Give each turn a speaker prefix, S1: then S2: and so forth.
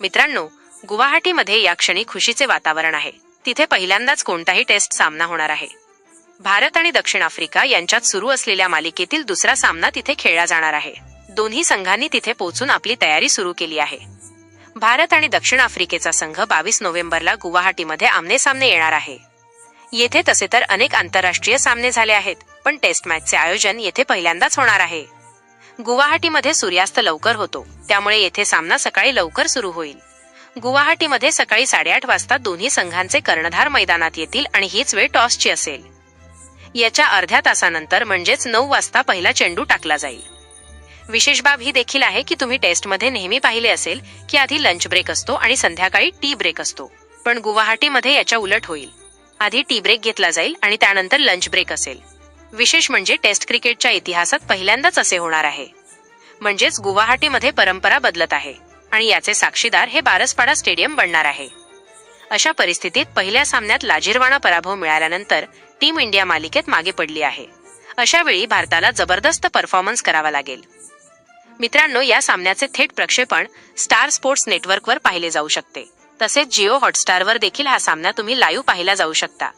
S1: मित्रांनो गुवाहाटीमध्ये या क्षणी खुशीचे वातावरण आहे. तिथे पहिल्यांदाच कोणताही टेस्ट सामना होणार आहे. भारत आणि दक्षिण आफ्रिका यांच्यात सुरू असलेल्या मालिकेतील दुसरा सामना तिथे खेळला जाणार आहे. दोन्ही संघांनी तिथे पोहोचून आपली तयारी सुरू केली आहे. भारत आणि दक्षिण आफ्रिकेचा संघ बावीस नोव्हेंबरला गुवाहाटीमध्ये आमने सामने येणार आहे. येथे तसे तर अनेक आंतरराष्ट्रीय सामने झाले आहेत पण टेस्ट मॅचचे आयोजन येथे पहिल्यांदाच होणार आहे. गुवाहाटीमध्ये सूर्यास्त लवकर होतो. त्यामुळे येथे सामना सकाळी लवकर सुरू होईल. गुवाहाटीमध्ये सकाळी साडेआठ वाजता दोन्ही संघांचे कर्णधार मैदानात येतील आणि हीच वेळ टॉसची असेल. याच्या अर्ध्या तासानंतर म्हणजेच नऊ वाजता पहिला चेंडू टाकला जाईल. विशेष बाब ही देखील आहे की तुम्ही टेस्टमध्ये नेहमी पाहिले असेल की आधी लंच ब्रेक असतो आणि संध्याकाळी टी ब्रेक असतो. पण गुवाहाटीमध्ये याच्या उलट होईल. आधी टी ब्रेक घेतला जाईल आणि त्यानंतर लंच ब्रेक असेल. विशेष म्हणजे टेस्ट क्रिकेटच्या इतिहासात पहिल्यांदाच असे होणार आहे. म्हणजेच गुवाहाटीमध्ये परंपरा बदलत आहे आणि याचे साक्षीदार हे बारसपाडा स्टेडियम बनणार आहे. अशा परिस्थितीत पहिल्या सामन्यात लाजिरवाणा पराभव मिळाल्यानंतर टीम इंडिया मालिकेत मागे पडली आहे. अशा वेळी भारताला जबरदस्त परफॉर्मन्स करावा लागेल. मित्रांनो या सामन्याचे थेट प्रक्षेपण स्टार स्पोर्ट्स नेटवर्कवर पाहिले जाऊ शकते. तसेच जिओ हॉटस्टारवर देखील हा सामना तुम्ही लाईव्ह पाहिला जाऊ शकता.